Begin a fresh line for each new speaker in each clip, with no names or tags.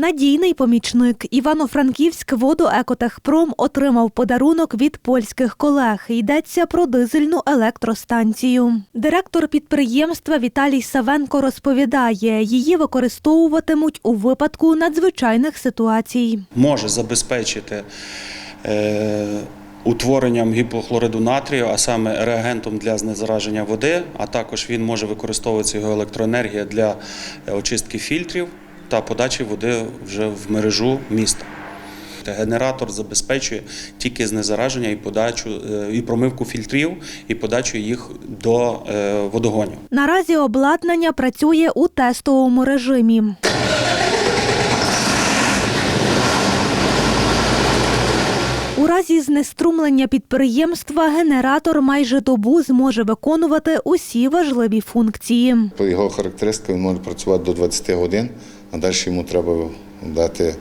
Надійний помічник Івано-Франківськ водоекотехпром отримав подарунок від польських колег. Йдеться про дизельну електростанцію. Директор підприємства Віталій Савенко розповідає, її використовуватимуть у випадку надзвичайних ситуацій.
може забезпечити е, утворенням гіпохлориду натрію, а саме реагентом для знезараження води, а також він може використовуватися його електроенергія для е, очистки фільтрів та подачі води вже в мережу міста. Генератор забезпечує тільки знезараження і подачу е, і промивку фільтрів, і подачу їх до е, водогонів.
Наразі обладнання працює у тестовому режимі. У разі знеструмлення підприємства генератор майже добу зможе виконувати усі важливі функції.
По його характеристикам він може працювати до 20 годин, а далі йому треба дати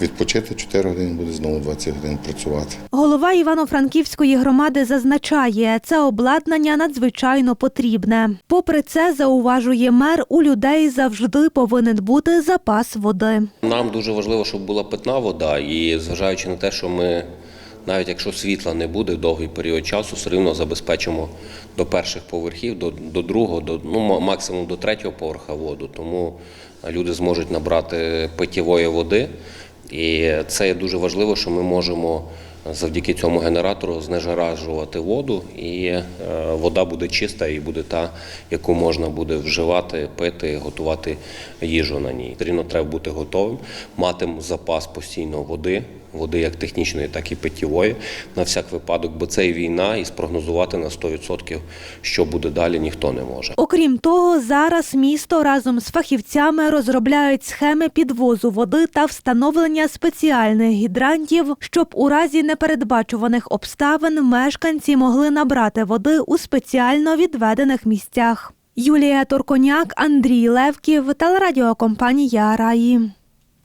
відпочити 4 години, буде знову 20 годин працювати.
Голова Івано-Франківської громади зазначає, це обладнання надзвичайно потрібне. Попри це, зауважує мер, у людей завжди повинен бути запас води.
Нам дуже важливо, щоб була питна вода, і зважаючи на те, що ми навіть якщо світла не буде довгий період часу, все рівно забезпечимо до перших поверхів, до, до другого, до ну максимум до третього поверха воду. Тому люди зможуть набрати питєвої води. І це дуже важливо, що ми можемо завдяки цьому генератору знежаражувати воду, і е, вода буде чиста і буде та, яку можна буде вживати, пити, готувати їжу на ній. Все рівно треба бути готовим, мати запас постійно води, води як технічної, так і питєвої, на всяк випадок, бо це і війна, і спрогнозувати на 100%, що буде далі, ніхто не може.
Окрім того, зараз місто разом з фахівцями розробляють схеми підвозу води та встановлення спеціальних гідрантів, щоб у разі непередбачуваних обставин мешканці могли набрати води у спеціально відведених місцях. Юлія Турконяк, Андрій Левків, телерадіокомпанія Раї.